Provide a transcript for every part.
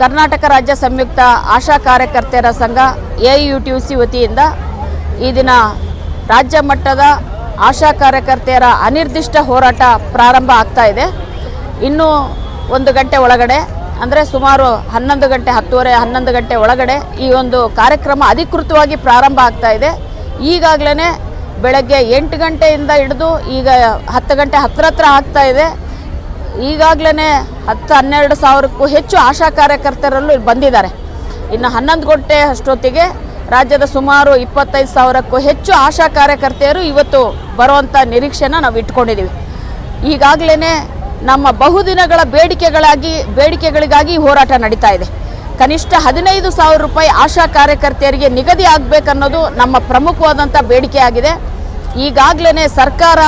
ಕರ್ನಾಟಕ ರಾಜ್ಯ ಸಂಯುಕ್ತ ಆಶಾ ಕಾರ್ಯಕರ್ತೆಯರ ಸಂಘ ಎ ಯು ಟಿ ಸಿ ವತಿಯಿಂದ ಈ ದಿನ ರಾಜ್ಯ ಮಟ್ಟದ ಆಶಾ ಕಾರ್ಯಕರ್ತೆಯರ ಅನಿರ್ದಿಷ್ಟ ಹೋರಾಟ ಪ್ರಾರಂಭ ಆಗ್ತಾ ಇದೆ. ಇನ್ನೂ ಒಂದು ಗಂಟೆ ಒಳಗಡೆ, ಅಂದರೆ ಸುಮಾರು ಹನ್ನೊಂದು ಗಂಟೆ, ಹತ್ತುವರೆ, ಹನ್ನೊಂದು ಗಂಟೆ ಒಳಗಡೆ ಈ ಒಂದು ಕಾರ್ಯಕ್ರಮ ಅಧಿಕೃತವಾಗಿ ಪ್ರಾರಂಭ ಆಗ್ತಾ ಇದೆ. ಈಗಾಗಲೇ ಬೆಳಗ್ಗೆ ಎಂಟು ಗಂಟೆಯಿಂದ ಹಿಡಿದು ಈಗ ಹತ್ತು ಗಂಟೆ ಹತ್ತಿರ ಹತ್ರ ಆಗ್ತಾ ಇದೆ. ಈಗಾಗಲೇ ಹತ್ತು ಹನ್ನೆರಡು ಸಾವಿರಕ್ಕೂ ಹೆಚ್ಚು ಆಶಾ ಕಾರ್ಯಕರ್ತರಲ್ಲೂ ಬಂದಿದ್ದಾರೆ. ಇನ್ನು ಹನ್ನೊಂದು ಗಂಟೆ ಅಷ್ಟೊತ್ತಿಗೆ ರಾಜ್ಯದ ಸುಮಾರು ಇಪ್ಪತ್ತೈದು ಸಾವಿರಕ್ಕೂ ಹೆಚ್ಚು ಆಶಾ ಕಾರ್ಯಕರ್ತೆಯರು ಇವತ್ತು ಬರುವಂಥ ನಿರೀಕ್ಷೆನ ನಾವು ಇಟ್ಕೊಂಡಿದ್ದೀವಿ. ಈಗಾಗಲೇ ನಮ್ಮ ಬಹುದಿನಗಳ ಬೇಡಿಕೆಗಳಾಗಿ, ಬೇಡಿಕೆಗಳಿಗಾಗಿ ಹೋರಾಟ ನಡೀತಾ ಇದೆ. ಕನಿಷ್ಠ ಹದಿನೈದು ಸಾವಿರ ರೂಪಾಯಿ ಆಶಾ ಕಾರ್ಯಕರ್ತೆಯರಿಗೆ ನಿಗದಿ ಆಗಬೇಕನ್ನೋದು ನಮ್ಮ ಪ್ರಮುಖವಾದಂಥ ಬೇಡಿಕೆಯಾಗಿದೆ ಈಗಾಗಲೇ ಸರ್ಕಾರ,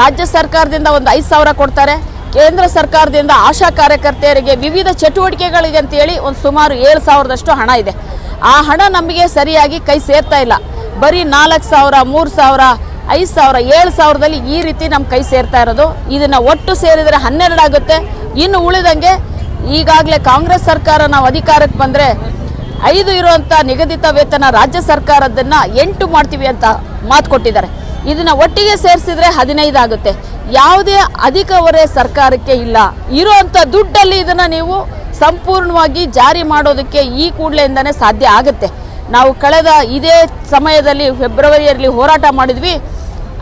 ರಾಜ್ಯ ಸರ್ಕಾರದಿಂದ ಒಂದು ಐದು ಸಾವಿರ ಕೊಡ್ತಾರೆ. ಕೇಂದ್ರ ಸರ್ಕಾರದಿಂದ ಆಶಾ ಕಾರ್ಯಕರ್ತೆಯರಿಗೆ ವಿವಿಧ ಚಟುವಟಿಕೆಗಳಿಗೆ ಅಂತೇಳಿ ಒಂದು ಸುಮಾರು ಏಳು ಸಾವಿರದಷ್ಟು ಹಣ ಇದೆ. ಆ ಹಣ ನಮಗೆ ಸರಿಯಾಗಿ ಕೈ ಸೇರ್ತಾ ಇಲ್ಲ. ಬರೀ ನಾಲ್ಕು ಸಾವಿರ, ಮೂರು ಸಾವಿರ, ಐದು ಸಾವಿರ, ಏಳು ಸಾವಿರದಲ್ಲಿ ಈ ರೀತಿ ನಮ್ಮ ಕೈ ಸೇರ್ತಾ ಇರೋದು. ಇದನ್ನು ಒಟ್ಟು ಸೇರಿದರೆ ಹನ್ನೆರಡು ಆಗುತ್ತೆ. ಇನ್ನು ಉಳಿದಂಗೆ ಈಗಾಗಲೇ ಕಾಂಗ್ರೆಸ್ ಸರ್ಕಾರ ನಾವು ಅಧಿಕಾರಕ್ಕೆ ಬಂದರೆ ಐದು ಇರುವಂಥ ನಿಗದಿತ ವೇತನ ರಾಜ್ಯ ಸರ್ಕಾರದನ್ನು ಎಂಟು ಮಾಡ್ತೀವಿ ಅಂತ ಮಾತು ಕೊಟ್ಟಿದ್ದಾರೆ. ಇದನ್ನು ಒಟ್ಟಿಗೆ ಸೇರಿಸಿದ್ರೆ ಹದಿನೈದು ಆಗುತ್ತೆ. ಯಾವುದೇ ಅಧಿಕ ಹೊರೆ ಸರ್ಕಾರಕ್ಕೆ ಇಲ್ಲ. ಇರುವಂತ ದುಡ್ಡಲ್ಲಿ ಇದನ್ನು ನೀವು ಸಂಪೂರ್ಣವಾಗಿ ಜಾರಿ ಮಾಡೋದಕ್ಕೆ ಈ ಕೂಡಲೆಯಿಂದನೇ ಸಾಧ್ಯ ಆಗುತ್ತೆ. ನಾವು ಕಳೆದ ಇದೇ ಸಮಯದಲ್ಲಿ ಫೆಬ್ರವರಿಯಲ್ಲಿ ಹೋರಾಟ ಮಾಡಿದ್ವಿ.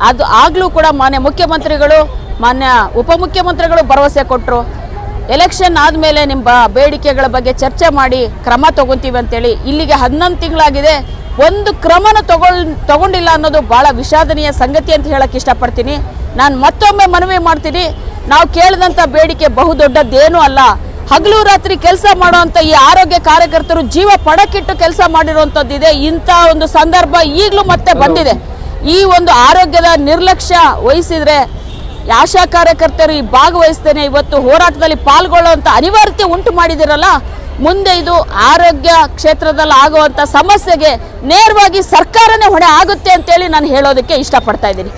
ಅದು ಆಗಲೂ ಕೂಡ ಮಾನ್ಯ ಮುಖ್ಯಮಂತ್ರಿಗಳು, ಮಾನ್ಯ ಉಪಮುಖ್ಯಮಂತ್ರಿಗಳು ಭರವಸೆ ಕೊಟ್ಟರು ಎಲೆಕ್ಷನ್ ಆದಮೇಲೆ ನಿಮ್ಮ ಬೇಡಿಕೆಗಳ ಬಗ್ಗೆ ಚರ್ಚೆ ಮಾಡಿ ಕ್ರಮ ತಗೊತೀವಿ ಅಂತೇಳಿ. ಇಲ್ಲಿಗೆ ಹನ್ನೊಂದು ತಿಂಗಳಾಗಿದೆ. ಒಂದು ಕ್ರಮನ ತಗೊಳ್ ತಗೊಂಡಿಲ್ಲ ಅನ್ನೋದು ಭಾಳ ವಿಷಾದನೀಯ ಸಂಗತಿ ಅಂತ ಹೇಳಕ್ಕೆ ಇಷ್ಟಪಡ್ತೀನಿ. ನಾನು ಮತ್ತೊಮ್ಮೆ ಮನವಿ ಮಾಡ್ತೀನಿ. ನಾವು ಕೇಳಿದಂಥ ಬೇಡಿಕೆ ಬಹುದೊಡ್ಡದ್ದೇನೂ ಅಲ್ಲ. ಹಗಲು ರಾತ್ರಿ ಕೆಲಸ ಮಾಡುವಂಥ ಈ ಆರೋಗ್ಯ ಕಾರ್ಯಕರ್ತರು ಜೀವ ಪಡಕ್ಕಿಟ್ಟು ಕೆಲಸ ಮಾಡಿರುವಂಥದ್ದಿದೆ ಇಂಥ ಒಂದು ಸಂದರ್ಭ ಈಗಲೂ ಮತ್ತೆ ಬಂದಿದೆ. ಈ ಒಂದು ಆರೋಗ್ಯದ ನಿರ್ಲಕ್ಷ್ಯ ವಹಿಸಿದರೆ ಆಶಾ ಕಾರ್ಯಕರ್ತರು ಈ ಭಾಗವಹಿಸ್ತೇನೆ ಇವತ್ತು ಹೋರಾಟದಲ್ಲಿ ಪಾಲ್ಗೊಳ್ಳುವಂಥ ಅನಿವಾರ್ಯತೆ ಉಂಟು ಮಾಡಿದಿರಲ್ಲ. ಮುಂದೆ ಇದು ಆರೋಗ್ಯ ಕ್ಷೇತ್ರದಲ್ಲಿ ಆಗುವಂಥ ಸಮಸ್ಯೆಗೆ ನೇರವಾಗಿ ಸರ್ಕಾರನೇ ಹೊಣೆ ಆಗುತ್ತೆ ಅಂತೇಳಿ ನಾನು ಹೇಳೋದಕ್ಕೆ ಇಷ್ಟಪಡ್ತಾ ಇದ್ದೀನಿ.